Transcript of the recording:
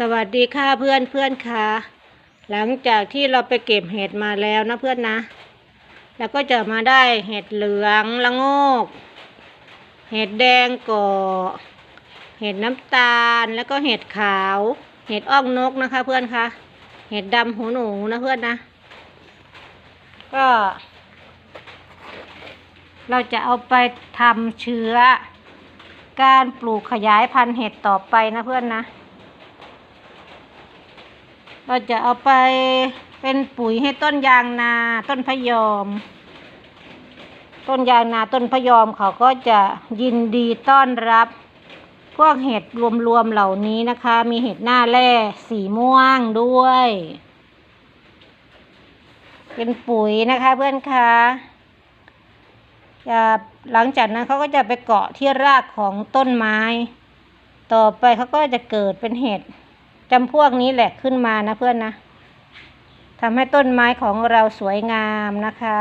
สวัสดีค่ะเพื่อนเพื่อนค่ะหลังจากที่เราไปเก็บเห็ดมาแล้วนะเพื่อนนะ แล้วก็จะมาได้เห็ดเหลืองละงก เห็ดแดงก่อ เห็ดน้ำตาลแล้วก็เห็ดขาว เห็ดอ้องนกนะคะเพื่อนคะ เห็ดดำหูหนูนะเพื่อนนะ ก็ เราจะเอาไปทำเชื้อ การปลูกขยายพันธุ์เห็ดต่อไปนะเพื่อนนะ เราจะเอาไปเป็นปุ๋ยให้ต้นยางนา ต้นพยอม ต้นยางนาต้นพยอมเขาก็จะยินดีต้อนรับ พวกเห็ดรวมๆเหล่านี้นะคะ มีเห็ดหน้าแร่สีม่วงด้วย เป็นปุ๋ยนะคะเพื่อนคะจะหลังจากนั้นเขาก็จะไปเกาะที่รากของต้นไม้ ต่อไปเขาก็จะเกิดเป็นเห็ด จำพวกนี้แหละขึ้นมานะเพื่อนนะทำให้ต้นไม้ของเราสวยงามนะคะ